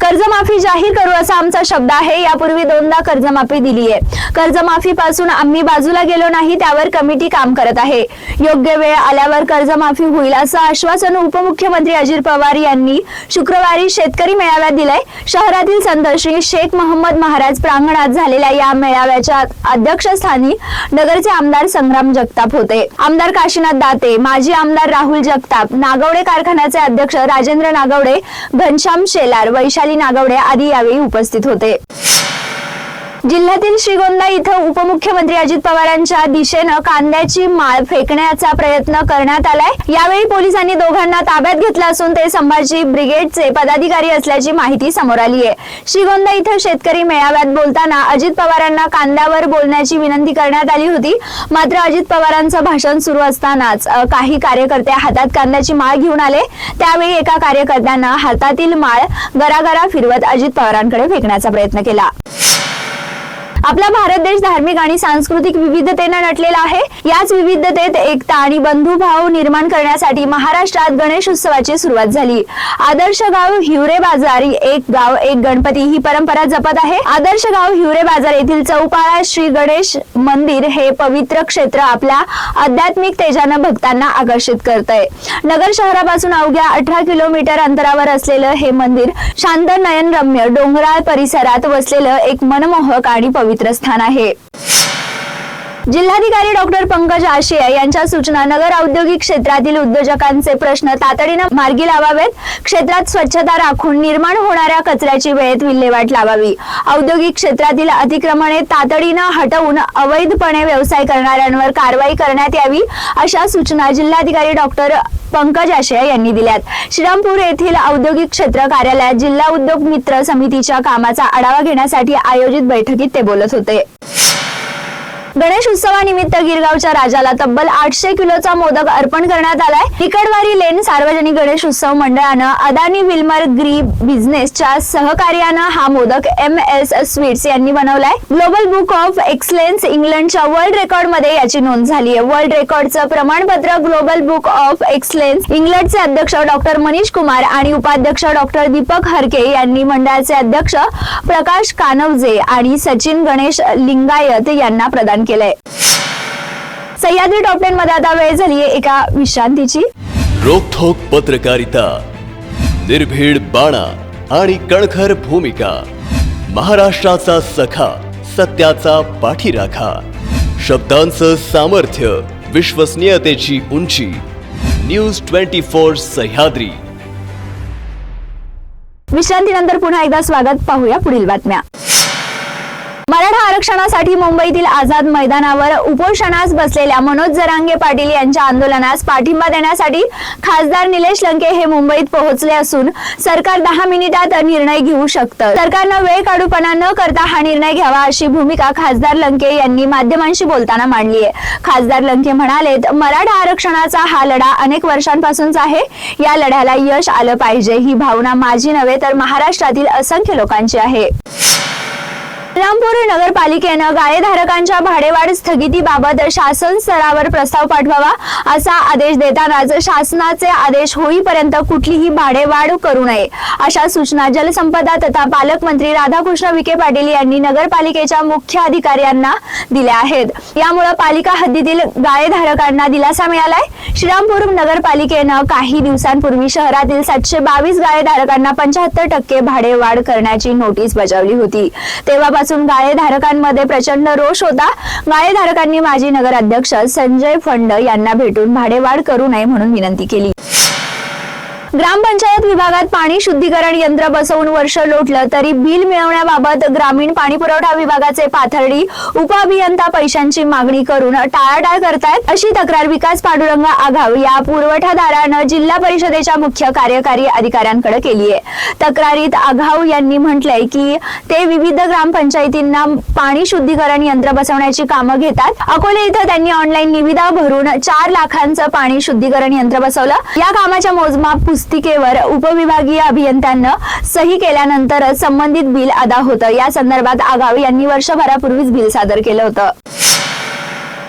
कर्जमाफी जाहीर करू असा आमचा शब्द आहे. यापूर्वी दोनदा कर्जमाफी दिली आहे कर्जमाफी पासून आम्ही बाजूला गेलो नाही त्यावर कमिटी काम करत आहे. योग्य वेळ आल्यावर कर्जमाफी होईल असं आश्वासन उपमुख्यमंत्री अजित पवार यांनी शुक्रवारी शेतकरी मेळाव्यात दिलंय. शहरातील संत श्री शेख मोहम्मद महाराज प्रांगणात झालेल्या या मेळाव्याच्या अध्यक्षस्थानी नगरचे आमदार संग्राम जगताप होते. आमदार काशीनाथ दाते माजी आमदार राहुल जगताप नागवडे कारखान्याचे अध्यक्ष राजेंद्र नागवडे घनश्याम शेलार वैशाली नागवडे आदी यावेळी उपस्थित होते. जिल्ह्यातील श्रीगोंदा इथं उपमुख्यमंत्री अजित पवारांच्या दिशेनं कांद्याची माळ फेकण्याचा प्रयत्न करण्यात आलाय. यावेळी पोलिसांनी दोघांना ताब्यात घेतलं असून ते संभाजी ब्रिगेडचे पदाधिकारी असल्याची माहिती समोर आली आहे. श्रीगोंदा इथं शेतकरी मेळाव्यात बोलताना अजित पवारांना कांद्यावर बोलण्याची विनंती करण्यात आली होती. मात्र अजित पवारांचं भाषण सुरू असतानाच काही कार्यकर्ते हातात कांद्याची माळ घेऊन आले. त्यावेळी एका कार्यकर्त्यानं हातातील माळ गरागरा फिरवत अजित पवारांकडे फेकण्याचा प्रयत्न केला. आपला भारत देश धार्मिक आणि सांस्कृतिक विविधतेने नटलेला आहे. याच विविधतेत एकता आणि बंधुभाव निर्माण करण्यासाठी महाराष्ट्रात गणेश उत्सवाची सुरुवात झाली. आदर्श गाव हिवरे बाजार एक गाव एक गणपती ही परंपरा जपत आहे. आदर्श गाव हिवरे बाजार येथील चौपाळा श्री गणेश मंदिर हे पवित्र क्षेत्र आपल्या आध्यात्मिक तेजानं भक्तांना आकर्षित करतंय. नगर शहरापासून अवघ्या अठरा किलोमीटर अंतरावर असलेलं हे मंदिर शांत नयनरम्य डोंगराळ परिसरात वसलेलं एक मनमोहक आणि पवित्र स्थान आहे. जिल्हाधिकारी डॉक्टर पंकज आशिया यांच्या सूचना नगर औद्योगिक क्षेत्रातील उद्योजकांचे प्रश्न तातडीनं मार्गी लावावेत. क्षेत्रात स्वच्छता राखून निर्माण होणाऱ्या कचऱ्याची वेळेत विल्हेवाट लावावी. औद्योगिक क्षेत्रातील अतिक्रमणे तातडीनं हटवून अवैधपणे व्यवसाय करणाऱ्यांवर कारवाई करण्यात यावी अशा सूचना जिल्हाधिकारी डॉक्टर पंकज आशय यांनी दिल्यात. श्रीरामपूर येथील औद्योगिक क्षेत्र कार्यालयात जिल्हा उद्योग मित्र समितीच्या कामाचा आढावा घेण्यासाठी आयोजित बैठकीत ते बोलत होते. गणेश उत्सवानिमित्त गिरगावच्या राजाला तब्बल आठशे किलोचा मोदक अर्पण करण्यात आलाय. निकडवारी लेन सार्वजनिक गणेश उत्सव मंडळानं अदानी विल्मर ग्री बिझनेसच्या सहकार्यानं हा मोदक एम एस स्वीट्स यांनी बनवलाय. ग्लोबल बुक ऑफ एक्सलेन्स इंग्लंडच्या वर्ल्ड रेकॉर्डमध्ये याची नोंद झाली आहे. वर्ल्ड रेकॉर्डचं प्रमाणपत्र ग्लोबल बुक ऑफ एक्सलेन्स इंग्लंडचे अध्यक्ष डॉक्टर मनीष कुमार आणि उपाध्यक्ष डॉक्टर दीपक हरके यांनी मंडळाचे अध्यक्ष प्रकाश कानवजे आणि सचिन गणेश लिंगायत यांना प्रदान केलंय. सह्याद्री टॉप टेन मध्ये आता वेळ झाली एका विश्रांतीची. रोखोक पत्रकारिता निर्भीड बाणा आणि कणखर भूमिका महाराष्ट्राचा सखा सत्याचा पाठीराखा शब्दांचं सामर्थ्य विश्वसनीयतेची उंची. News twenty four Sahyadri. विश्रांतीनंतर पुन्हा एकदा स्वागत पाहूया पुढील बातम्या. मराठा आरक्षणासाठी मुंबईतील आझाद मैदानावर उपोषणास बसलेल्या मनोज जरांगे पाटील यांच्या आंदोलनास पाठिंबा देण्यासाठी खासदार निलेश लंके हे मुंबईत पोहोचले असून सरकार दहा मिनिटात निर्णय घेऊ शकतं. सरकारनं वेळ काढूपणा न करता हा निर्णय घ्यावा अशी भूमिका खासदार लंके यांनी माध्यमांशी बोलताना मांडली आहे. खासदार लंके म्हणालेत मराठा आरक्षणाचा हा लढा अनेक वर्षांपासूनचा आहे. या लढ्याला यश आलं पाहिजे. ही भावना माझी नव्हे तर महाराष्ट्रातील असंख्य लोकांची आहे. श्रीरामपूर नगरपालिकेनं गाळेधारकांच्या भाडेवाढ स्थगितीबाबत शासन स्तरावर प्रस्ताव पाठवावा असा आदेश देतानाच शासनाचे आदेश होईपर्यंत कुठलीही भाडेवाढ करू नये अशा सूचना जलसंपदा तथा पालकमंत्री राधाकृष्ण विखे पाटील यांनी नगरपालिकेच्या मुख्य अधिकाऱ्यांना दिल्या आहेत. यामुळे पालिका हद्दीतील गाळेधारकांना दिलासा मिळालाय. श्रीरामपूर नगरपालिकेनं काही दिवसांपूर्वी शहरातील सातशे बावीस गाळेधारकांना पंच्याहत्तर टक्के भाडेवाढ करण्याची नोटीस बजावली होती. तेव्हापासून गाळेधारकांमध्ये प्रचंड रोष होता. गाळेधारकांनी माजी नगराध्यक्ष संजय फंड यांना भेटून भाडेवाढ करू नये म्हणून विनंती केली. ग्रामपंचायत विभागात पाणी शुद्धीकरण यंत्र बसवून वर्ष लोटलं तरी बिल मिळवण्याबाबत ग्रामीण पाणी पुरवठा विभागाचे पाथर्डी उपअभियंता पैशांची मागणी करून टाळाटाळ करतायत अशी तक्रार विकास पांडुरंग आघाव या पुरवठादारानं जिल्हा परिषदेच्या मुख्य कार्यकारी अधिकाऱ्यांकडे केली आहे. तक्रारीत आघाव यांनी म्हटलंय की ते विविध ग्रामपंचायतींना पाणी शुद्धीकरण यंत्र बसवण्याची कामं घेतात. अकोले इथं त्यांनी ऑनलाईन निविदा भरून चार लाखांचं पाणी शुद्धीकरण यंत्र बसवलं. या कामाच्या मोजमाप पुस्तिकेवर उपविभागीय अभियंत्यांना सही केल्यानंतरच संबंधित बिल अदा होतं. या संदर्भात आगाव यांनी वर्षभरापूर्वीच बिल सादर केलं होतं.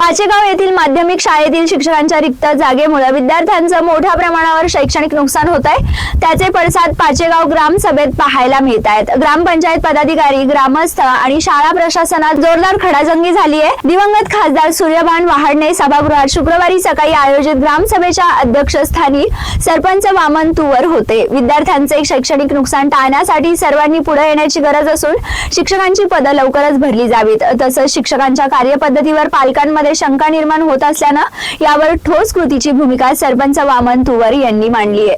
पाचेगाव येथील माध्यमिक शाळेतील शिक्षकांच्या रिक्त जागेमुळे विद्यार्थ्यांचं मोठ्या प्रमाणावर शैक्षणिक नुकसान होत आहे. त्याचे पडसाद पाचेगाव ग्रामसभेत पाहायला मिळत आहेत. ग्रामपंचायत पदाधिकारी ग्रामस्थ आणि शाळा प्रशासनात जोरदार खडाजंगी झाली आहे दिवंगत खासदार सूर्यभान वहाडणे सभागृहात शुक्रवारी सकाळी आयोजित ग्रामसभेच्या अध्यक्षस्थानी सरपंच वामन तुवर होते. विद्यार्थ्यांचे शैक्षणिक नुकसान टाळण्यासाठी सर्वांनी पुढे येण्याची गरज असून शिक्षकांची पदं लवकरच भरली जावीत. तसंच शिक्षकांच्या कार्यपद्धतीवर पालकांमध्ये शंका निर्माण होत असल्यानं यावर ठोस कृतीची भूमिका सरपंच वामन तुवर यांनी मांडली आहे.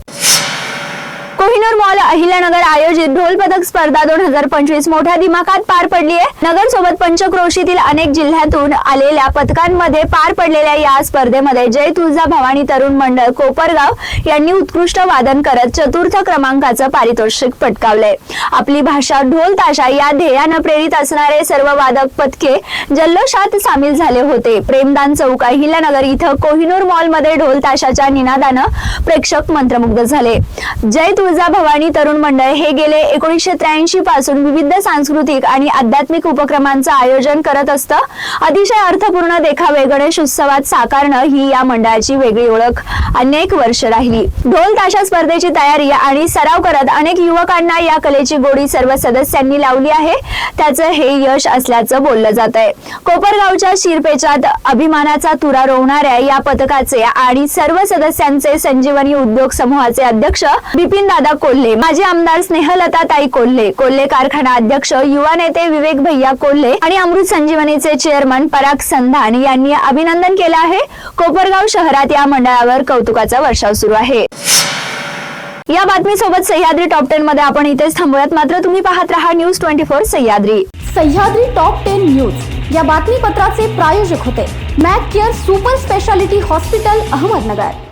कोहिनूर मॉल अहिल्यानगर आयोजित ढोल पदक स्पर्धा दोन हजार पंचवीस मोठ्या दिमाखात पार पडली आहे. नगर सोबत पंचक्रोशीतील अनेक जिल्ह्यातून आलेल्या पथकांमध्ये पार पडलेल्या या स्पर्धेमध्ये जय तुळजा भवानी तरुण मंडळ कोपरगाव यांनी उत्कृष्ट वादन करत चतुर्थ क्रमांकाचं पारितोषिक पटकावलंय. आपली भाषा ढोल ताशा या ध्येयानं प्रेरित असणारे सर्व वादक पथके जल्लोषात सामील झाले होते. प्रेमदान चौक अहिल्यानगर इथं कोहिनूर मॉलमध्ये ढोल ताशाच्या निनादानं प्रेक्षक मंत्रमुग्ध झाले. जय तुळजा भवानी तरुण मंडळ हे गेले एकोणीसशे त्र्याऐंशी पासून विविध सांस्कृतिक आणि आध्यात्मिक उपक्रमांचं आयोजन करत असतं. अतिशय अर्थपूर्ण देखावे गणेश उत्सवात साकारणं ही या मंडळाची वेगळी ओळख. अनेक वर्ष राहिली. ढोल ताशा स्पर्धेची तयारी आणि सराव करत अनेक युवकांना या कलेची गोडी सर्व सदस्यांनी लावली आहे. त्याचं हे यश असल्याचं बोललं जात आहे कोपरगावच्या शिरपेचात अभिमानाचा तुरा रोवणाऱ्या या पथकाचे आणि सर्व सदस्यांचे संजीवनी उद्योग समूहाचे अध्यक्ष बिपिन दादा कोल्हे माजी आमदार स्नेहलता ताई कोल्हे कोल्हे कारखाना अध्यक्ष युवा नेते विवेक भैया कोल्हे आणि अमृत संजीवनीचे चेअरमन पराग संधान यांनी अभिनंदन केलं आहे. कोपरगाव शहरात या मंडळावर कौतुकाचा वर्षाव सुरू आहे. या बातमीसोबत सह्याद्री टॉप टेन मध्ये आपण इथेच थांबूयात. मात्र तुम्ही पाहत राहा news twenty four Sahyadri. Sahyadri top ten news या बातमीपत्राचे प्रायोजक होते. Mac Care super speciality hospital Ahmednagar.